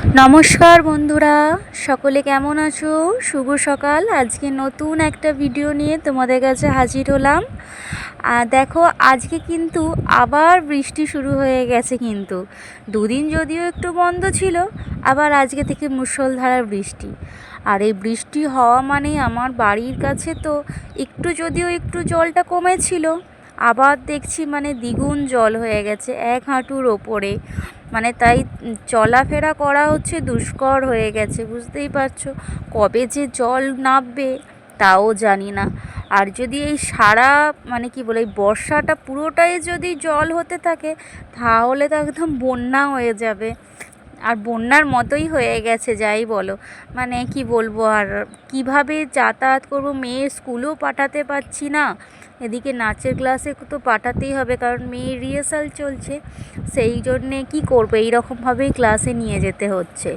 নমস্কার বন্ধুরা, সকলে কেমন আছো? শুভ সকাল। আজকে নতুন একটা ভিডিও নিয়ে তোমাদের কাছে হাজির হলাম। আর দেখো, আজকে কিন্তু আবার বৃষ্টি শুরু হয়ে গেছে কিন্তু। দুদিন যদিও একটু বন্ধ ছিল, আবার আজকে থেকে মুষলধারার বৃষ্টি। আর এই বৃষ্টি হওয়া মানে আমার বাড়ির কাছে তো একটু যদিও একটু জলটা কমেছিল, আবার দেখছি মানে দ্বিগুণ জল হয়ে গেছে এক হাঁটুর ওপরে। মানে তাই চলাফেরা করা হচ্ছে, দুষ্কর হয়ে গেছে, বুঝতেই পারছ। কবে যে জল নামবে, তাও জানি না। আর যদি এই সারা মানে কি বলে, এই বর্ষাটা পুরোটাই যদি জল হতে থাকে, তাহলে তো একদম বন্যা হয়ে যাবে। আর বন্যার মতোই হয়ে গেছে, যাই বলো। মানে কি বলব, আর কীভাবে যাতায়াত করব মেয়ের স্কুলেও পাঠাতে পারছি না। এদিকে নাচের ক্লাসে তো পাঠাতেই হবে, কারণ মেয়ের রিহার্সাল চলছে। সেই জন্যে কী করব? এইরকমভাবেই ক্লাসে নিয়ে যেতে হচ্ছে।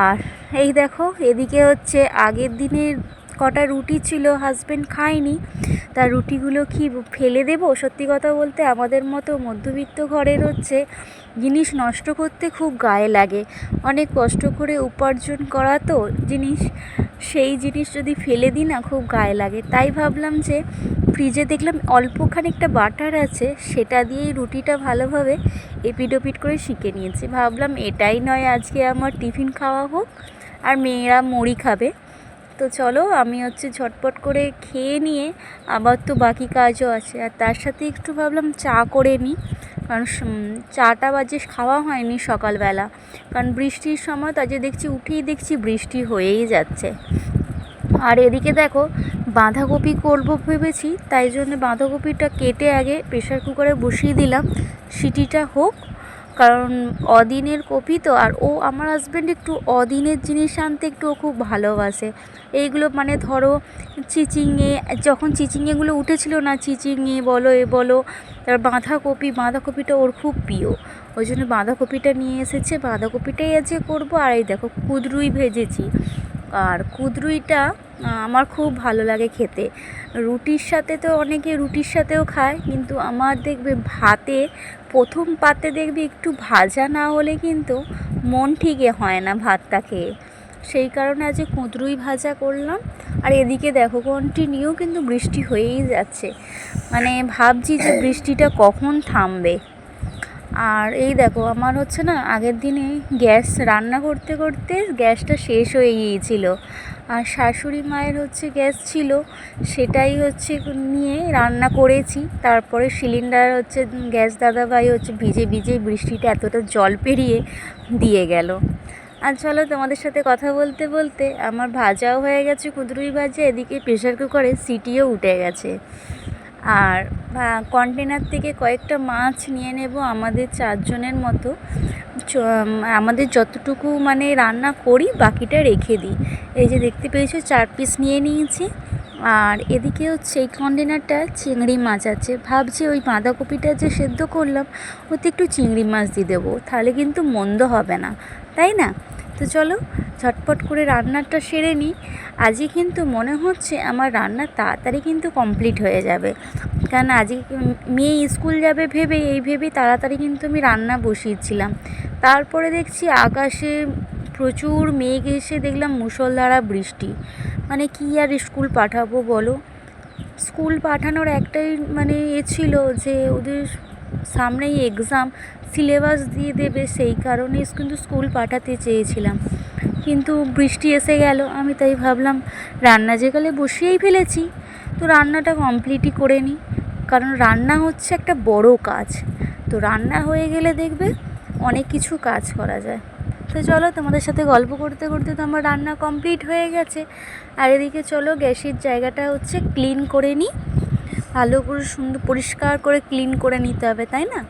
আর এই দেখো, এদিকে হচ্ছে আগের দিনের কটা রুটি ছিল হাজব্যান্ড খায়নি। তার রুটিগুলো কি ফেলে দেবো? সত্যি কথা বলতে আমাদের মতো মধ্যবিত্ত ঘরের হচ্ছে জিনিস নষ্ট করতে খুব গায়ে লাগে। অনেক কষ্ট করে উপার্জন করা তো জিনিস, সেই জিনিস যদি ফেলে দিই না, খুব গায়ে লাগে। তাই ভাবলাম যে ফ্রিজে দেখলাম অল্পখানি একটা বাটার আছে, সেটা দিয়েই রুটিটা ভালোভাবে এপিডোপিট করে শিখে নিয়েছি। ভাবলাম এটাই নয় আজকে আমার টিফিন খাওয়া হোক, আর মেয়েরা মুড়ি খাবে। তো চলো আমি হচ্ছে ঝটপট করে খেয়ে নিয়ে আবার তো বাকি কাজও আছে। আর তার সাথে একটু ভাবলাম চা করে নিই কারণ চাটা বাজে খাওয়া হয়নি সকালবেলা, কারণ বৃষ্টির সময় তাজে দেখছি, উঠেই দেখছি বৃষ্টি হয়েই যাচ্ছে। আর এদিকে দেখো বাঁধাকপি করব ভেবেছি, তাই জন্য বাঁধাকপিটা কেটে আগে প্রেশার কুকারে বসিয়ে দিলাম। সিটিটা হোক, কারণ অদিনের কপি তো, আর ও আমার হাজব্যান্ড একটু অদিনের জিনিস আনতে একটু ও খুব ভালোবাসে। এইগুলো মানে ধরো চিচিঙে, যখন চিচিঙেগুলো উঠেছিল না, চিচিঙে বলো, এ বলো, তার বাঁধাকপি, বাঁধাকপিটা ওর খুব প্রিয়। ওই জন্য বাঁধাকপিটা নিয়ে এসেছে, বাঁধাকপিটাই আজকে করব, আর এই দেখো কুদরুই ভেজেছি। আর কুদরুইটা আমার খুব ভালো লাগে খেতে। রুটির সাথে তো অনেকে রুটির সাথেও খায়, কিন্তু আমার দেখবে ভাতে, প্রথম পাতে দেখবে একটু ভাজা না হলে কিন্তু মন ঠিকই হয় না ভাতটা খেয়ে। সেই কারণে আজকে কুঁদরুই ভাজা করলাম। আর এদিকে দেখো কন্টিনিউ কিন্তু বৃষ্টি হয়েই যাচ্ছে। মানে ভাবছি যে বৃষ্টিটা কখন থামবে। আর এই দেখো, আমার হচ্ছে না আগের দিনে গ্যাস রান্না করতে করতে গ্যাসটা শেষ হয়ে গিয়েছিল। আর শাশুড়ি মায়ের হচ্ছে গ্যাস ছিল, সেটাই হচ্ছে নিয়ে রান্না করেছি। তারপরে সিলিন্ডার হচ্ছে গ্যাস দাদাভাই হচ্ছে ভিজে ভিজে বৃষ্টিতে এতটা জল পেরিয়ে দিয়ে গেল। আর চলো তোমাদের সাথে কথা বলতে বলতে আমার ভাজাও হয়ে গেছে, কুদরুই ভাজা, এদিকে প্রেশার কুকারে সিটিও উঠে গেছে। আর কন্টেনার থেকে কয়েকটা মাছ নিয়ে নেব আমাদের চারজনের মতো। আমাদের যতটুকু মানে রান্না করি বাকিটা রেখে দিই। এই যে দেখতে পেয়েছ চার পিস নিয়ে নিয়েছি। আর এদিকে হচ্ছে এই কন্টেনারটা চিংড়ি মাছ আছে। ভাবছি ওই বাঁধাকপিটা যে সেদ্ধ করলাম, ওতে একটু চিংড়ি মাছ দিয়ে দেবো। তাহলে কিন্তু মন্দ হবে না। তাই না? তো চলো, ঝটপট করে রান্নাটা সেরে নিই আজই কিন্তু মনে হচ্ছে আমার রান্না তাড়াতাড়ি কিন্তু কমপ্লিট হয়ে যাবে। কারণ আজকে মেয়ে স্কুল যাবে ভেবে, এই ভেবে তাড়াতাড়ি কিন্তু আমি রান্না বসিয়েছিলাম। তারপরে দেখছি আকাশে প্রচুর মেঘ এসে দেখলাম মুষলধারা বৃষ্টি। মানে কী আর স্কুল পাঠাবো বলো? স্কুল পাঠানোর একটাই মানে এ ছিল যে ওদের সামনেই এক্সাম সিলেবাস দিয়ে দেবে সেই কারণে কিন্তু স্কুল পাঠাতে চেয়েছিলাম। কিন্তু বৃষ্টি এসে গেল, আমি তাই ভাবলাম রান্না যেকালে বসিয়েই ফেলেছি, তো রান্নাটা কমপ্লিটই করে নিই। কারণ রান্না হচ্ছে একটা বড় কাজ। তো রান্না হয়ে গেলে দেখবে অনেক কিছু কাজ করা যায়। তো চলো তোমাদের সাথে গল্প করতে করতে তো আমার রান্না কমপ্লিট হয়ে গেছে। আর এদিকে চলো গ্যাসের জায়গাটা হচ্ছে ক্লিন করে নিই। ভালো করে সুন্দর পরিষ্কার করে ক্লিন করে নিতে হবে, তাই না?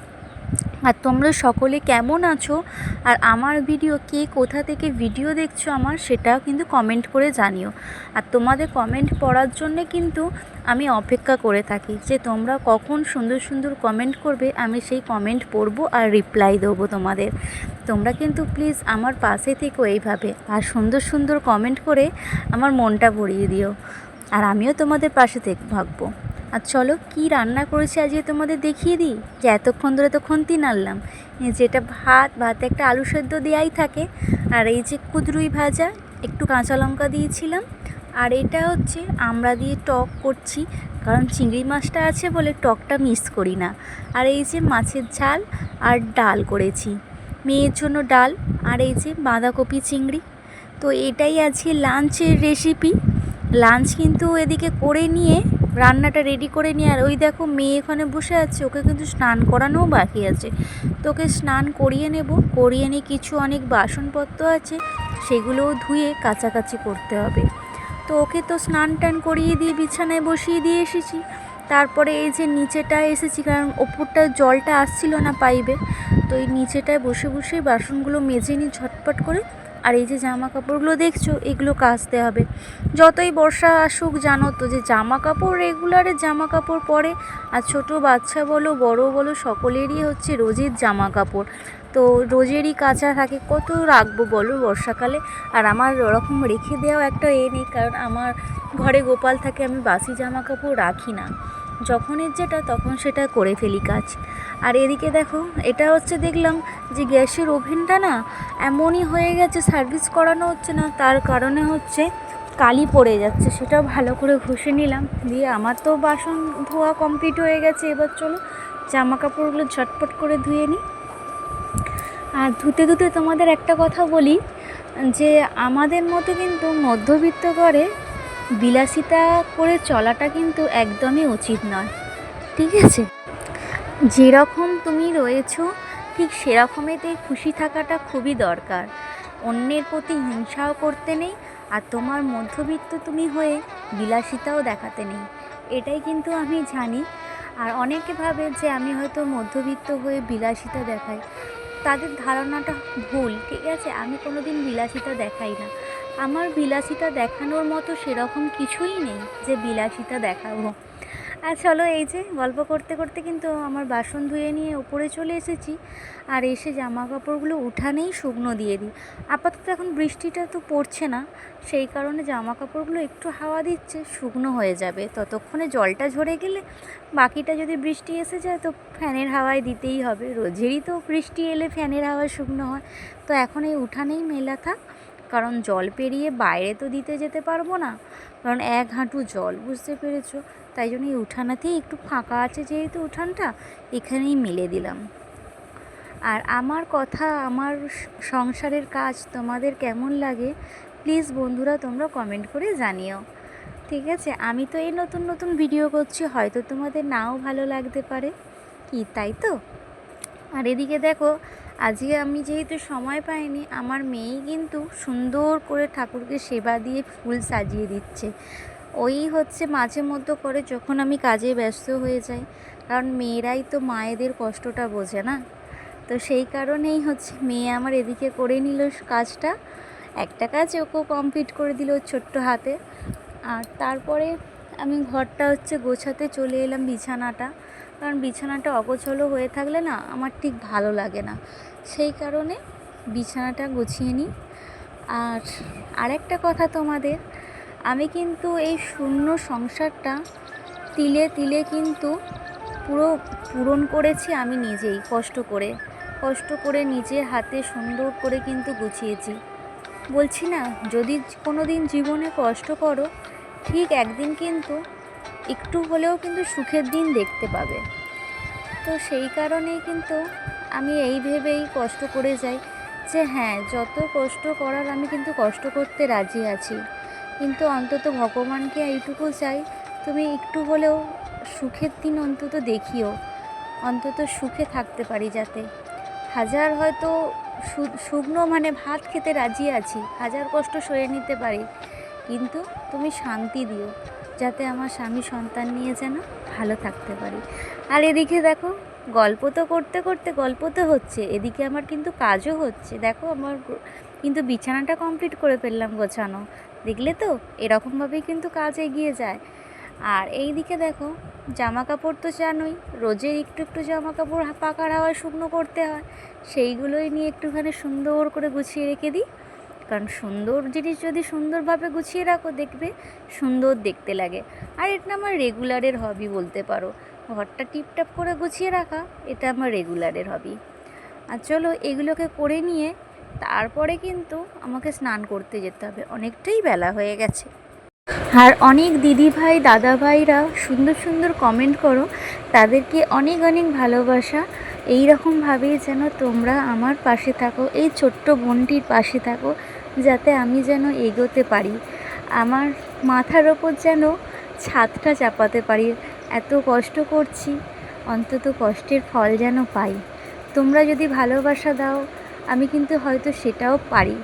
আর তোমরা সকলে কেমন আছো? আর আমার ভিডিও কে কোথা থেকে ভিডিও দেখছ আমার সেটাও কিন্তু কমেন্ট করে জানিও। আর তোমাদের কমেন্ট পড়ার জন্যে কিন্তু আমি অপেক্ষা করে থাকি যে তোমরা কখন সুন্দর সুন্দর কমেন্ট করবে, আমি সেই কমেন্ট পড়ব আর রিপ্লাই দেবো তোমাদের। তোমরা কিন্তু প্লিজ আমার পাশে থেকো এইভাবে আর সুন্দর সুন্দর কমেন্ট করে আমার মনটা ভরিয়ে দিও। আর আমিও তোমাদের পাশে থেকে থাকব আর চলো কি রান্না করেছি আজকে তোমাদের দেখিয়ে দিই? যে এতক্ষণ ধরে তো খন্তি নাড়লাম। যেটা ভাত, ভাতে একটা আলু সেদ্ধ দেওয়াই থাকে। আর এই যে কুদরুই ভাজা, একটু কাঁচা লঙ্কা দিয়েছিলাম। আর এটা হচ্ছে আমরা দিয়ে টক করছি, কারণ চিংড়ি মাছটা আছে বলে টকটা মিস করি না। আর এই যে মাছের ঝাল আর ডাল করেছি। মেয়ের জন্য ডাল আর এই যে বাঁধাকপি চিংড়ি। তো এটাই আজকে লাঞ্চের রেসিপি লাঞ্চ কিন্তু এদিকে করে নিয়ে রান্নাটা রেডি করে নিয়ে, আর ওই দেখো মেয়ে এখানে বসে আছে, ওকে কিন্তু স্নান করানোও বাকি আছে। তোকে স্নান করিয়ে নেব, করিয়ে নিয়ে কিছু অনেক বাসনপত্র আছে, সেগুলোও ধুয়ে কাছাকাছি করতে হবে। তো ওকে তো স্নান টান করিয়ে দিয়ে বিছানায় বসিয়ে দিয়ে এসেছি। তারপরে এই যে নিচেটায় এসেছি, কারণ ওপরটায় জলটা আসছিল না পাইবে তো এই নিচেটায় বসে বসে বাসনগুলো মেজে নিই ঝটপট করে আর এই যে জামা কাপড়গুলো দেখছ, এগুলো কাচতে হবে। যতই বর্ষা আসুক, জানো তো যে জামা কাপড় রেগুলারের জামা কাপড় পরে, আর ছোট বাচ্চা বলো, বড় বলো, সকলেরই হচ্ছে রোজের জামা কাপড় তো রোজেরই কাঁচা থাকে, কত রাখব বলো বর্ষাকালে? আর আমার ওরকম রেখে দেওয়াও একটা এ নেই, কারণ আমার ঘরে গোপাল থাকে, আমি বাসি জামা কাপড় রাখি না। যখনের যেটা, তখন সেটা করে ফেলি কাজ। আর এদিকে দেখো, এটা হচ্ছে দেখলাম যে গ্যাসের ওভেনটা না এমনই হয়ে গেছে, সার্ভিস করানো হচ্ছে না, তার কারণে হচ্ছে কালি পড়ে যাচ্ছে। সেটা ভালো করে ঘষে নিলাম। দিয়ে আমার তো বাসন ধোয়া কমপ্লিট হয়ে গেছে, এবার চলো জামা কাপড়গুলো ঝটপট করে ধুয়ে নিই। আর ধুতে ধুতে তোমাদের একটা কথা বলি, যে আমাদের মতো কিন্তু মধ্যবিত্ত করে বিলাসিতা করে চলাটা কিন্তু একদমই উচিত নয়, ঠিক আছে? যেরকম তুমি রয়েছো, ঠিক সেরকমেতে খুশি থাকাটা খুবই দরকার। অন্যের প্রতি হিংসাও করতে নেই, আর তোমার মধ্যবিত্ত তুমি হয়ে বিলাসিতাও দেখাতে নেই। এটাই কিন্তু আমি জানি। আর অনেকে ভাবে যে আমি হয়তো মধ্যবিত্ত হয়ে বিলাসিতা দেখাই। তাদের ধারণাটা ভুল, ঠিক আছে? আমি কোনো দিন বিলাসিতা দেখাই না। আমার বিলাসিতা দেখানোর মতো সেরকম কিছুই নেই যে বিলাসিতা দেখাবো। আর চলো এই যে, গল্প করতে করতে কিন্তু আমার বাসন ধুয়ে নিয়ে ওপরে চলে এসেছি। আর এসে জামা কাপড়গুলো উঠানেই শুকনো দিয়ে দিই। আপাতত এখন বৃষ্টিটা তো পড়ছে না, সেই কারণে জামা কাপড়গুলো একটু হাওয়া দিচ্ছে, শুকনো হয়ে যাবে। ততক্ষণে জলটা ঝরে গেলে বাকিটা যদি বৃষ্টি এসে যায় তো ফ্যানের হাওয়ায় দিতেই হবে। রোজেরই তো বৃষ্টি এলে ফ্যানের হাওয়ায় শুকনো হয়। তো এখন এই উঠানেই মেলা থাক। কারণ জল পেরিয়ে বাইরে তো দিতে যেতে পারব না। কারণ এক হাঁটু জল, বুঝতে পেরেছ? তাই জন্য এই উঠানাতেই একটু ফাঁকা আছে যেহেতু উঠানটা, এখানেই মেলে দিলাম। আর আমার কথা, আমার সংসারের কাজ তোমাদের কেমন লাগে, প্লিজ বন্ধুরা তোমরা কমেন্ট করে জানিও। ঠিক আছে? আমি তো এই নতুন নতুন ভিডিও করছি, হয়তো তোমাদের নাও ভালো লাগতে পারে। কি, তাই তো? আর এদিকে দেখো আজকে আমি যেহেতু সময় পাইনি, আমার মেয়েই কিন্তু সুন্দর করে ঠাকুরকে সেবা দিয়ে ফুল সাজিয়ে দিচ্ছে। ওই হচ্ছে মাঝে মধ্যে করে যখন আমি কাজে ব্যস্ত হয়ে যাই, কারণ মেয়েরাই তো মায়েদের কষ্টটা বোঝে না। তো সেই কারণেই হচ্ছে মেয়ে আমার এদিকে করে নিল কাজটা। একটা কাজ ওকেও কমপ্লিট করে দিল ছোট্ট হাতে। আর তারপরে আমি ঘরটা হচ্ছে গোছাতে চলে এলাম বিছানাটা। কারণ বিছানাটা অগোছলো হয়ে থাকলে না আমার ঠিক ভালো লাগে না। সেই কারণে বিছানাটা গুছিয়ে নিই। আর আরেকটা কথা তোমাদের, আমি কিন্তু এই শূন্য সংসারটা তিলে তিলে কিন্তু পুরো পূরণ করেছি আমি নিজেই, কষ্ট করে। কষ্ট করে নিজের হাতে সুন্দর করে কিন্তু গুছিয়েছি। বলছি না, যদি কোনো দিন জীবনে কষ্ট করো, ঠিক একদিন কিন্তু একটু হলেও কিন্তু সুখের দিন দেখতে পাবে। তো সেই কারণেই কিন্তু আমি এই ভেবেই কষ্ট করে যাই যে হ্যাঁ যত কষ্ট করার আমি কিন্তু কষ্ট করতে রাজি আছি। কিন্তু অন্তত ভগবানকে এইটুকু চাই, তুমি একটু হলেও সুখের দিন অন্তত দেখিও। অন্তত সুখে থাকতে পারি যাতে। হাজার হয়তো শুকনো মানে ভাত খেতে রাজি আছি, হাজার কষ্ট সয়ে নিতে পারি। কিন্তু তুমি শান্তি দিও। যাতে আমার স্বামী সন্তান নিয়ে যেন ভালো থাকতে পারি। আর এদিকে দেখো, গল্প তো করতে করতে গল্প তো হচ্ছে, এদিকে আমার কিন্তু কাজও হচ্ছে। দেখো আমার কিন্তু বিছানাটা কমপ্লিট করে ফেললাম গোছানো। দেখলে তো, এরকমভাবেই কিন্তু কাজ এগিয়ে যায়। আর এই দিকে দেখো জামা কাপড় তো জানোই, রোজের একটু একটু জামা কাপড় পাকার হাওয়ায় শুকনো করতে হয়। সেইগুলোই নিয়ে একটুখানি সুন্দর করে গুছিয়ে রেখে দিই। কারণ সুন্দর জিনিস যদি সুন্দরভাবে গুছিয়ে রাখো দেখবে সুন্দর দেখতে লাগে। আর এটা আমার রেগুলারের হবি বলতে পারো। ঘরটা টিপটাপ করে গুছিয়ে রাখা, এটা আমার রেগুলারের হবি আর চলো এগুলোকে করে নিয়ে তারপরে কিন্তু আমাকে স্নান করতে যেতে হবে। অনেকটাই বেলা হয়ে গেছে। আর অনেক দিদি ভাই দাদা ভাইরা সুন্দর সুন্দর কমেন্ট করো। তাদেরকে অনেক অনেক ভালোবাসা। এই রকমভাবেই যেন তোমরা আমার পাশে থাকো, এই ছোট্ট বোনটির পাশে থাকো। যাতে আমি যেন এগোতে পারি। আমার মাথার ওপর যেন ছাদটা চাপাতে পারি। এত কষ্ট করছি, অন্তত কষ্টের ফল যেন পাই। তোমরা যদি ভালোবাসা দাও, আমি কিন্তু হয়তো সেটাও পারি।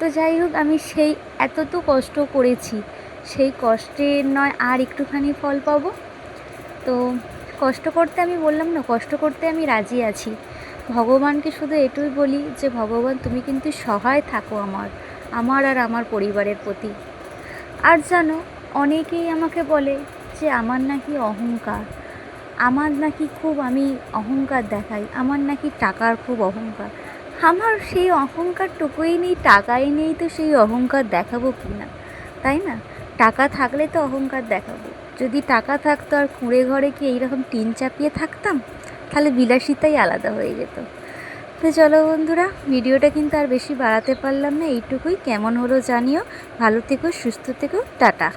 তো যাই হোক, আমি সেই এত তো কষ্ট করেছি। সেই কষ্টের নয়, আর একটুখানি ফল পাবো। তো কষ্ট করতে আমি বললাম না, কষ্ট করতে আমি রাজি আছি। ভগবানকে শুধু এটুই বলি যে, ভগবান তুমি কিন্তু সহায় থাকো আমার আমার আর আমার পরিবারের প্রতি। আর জানো, অনেকেই আমাকে বলে যে, আমার নাকি অহংকার, আমার নাকি খুব আমি অহংকার দেখাই, আমার নাকি টাকার খুব অহংকার। আমার সেই অহংকারটুকুই নেই, টাকাই নেই তো সেই অহংকার দেখাবো কি না তাই না? টাকা থাকলে তো অহংকার দেখাবো। যদি টাকা থাকতো আর কুঁড়ে ঘরে কি এইরকম টিন চাপিয়ে থাকতাম? তাহলে বিলাসিতাই আলাদা হয়ে যেত। তো চলো বন্ধুরা, ভিডিওটা কিন্তু আর বেশি বাড়াতে পারলাম না, এইটুকুই। কেমন হলো জানিও। ভালো থেকো, সুস্থ থেকো, টাটা।